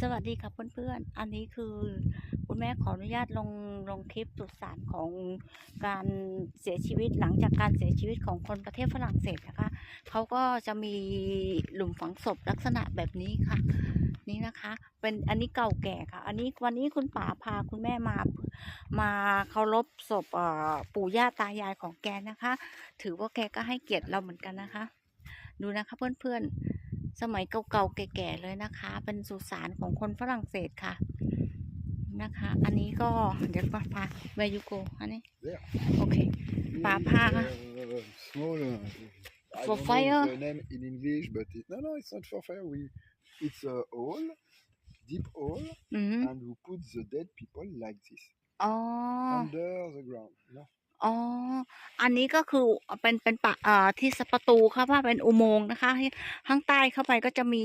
สวัสดีค่ะเพื่อนๆ อันนี้คือคุณแม่ขออนุญาตลงลงคลิปสุดสานของการเสียชีวิตหลังจากการเสียชีวิตของคนประเทศฝรั่งเศสนะคะเขาก็จะมีหลุมฝังศพลักษณะแบบนี้ค่ะ นี่นะคะ เป็นอันนี้เก่าแก่ค่ะ อันนี้วันนี้คุณป๋าพาคุณแม่มามาเคารพศพปู่ย่าตายายของแกนะคะ ถือว่าแกก็ให้เกียรติเราเหมือนกันนะคะ ดูนะคะเพื่อนๆ สมัยเก่าๆแก่ๆเลยนะคะ เป็นสุสานของคนฝรั่งเศสค่ะนะคะ อันนี้ก็เดี๋ยวมาพา where you go อันนี้ There. โอเค Papa. Uh, small. Uh, I For don't fire? know the name in English, but it, no, no, it's not for fire. We, it's a hole, deep hole, อืม and we put the dead people like this อ๋อ under the ground. You know? อ๋อ อันนี้ก็คือเป็นเป็นปะเอ่อที่สประตูครับว่าเป็นอุโมงค์นะคะข้างใต้เข้าไปก็จะมี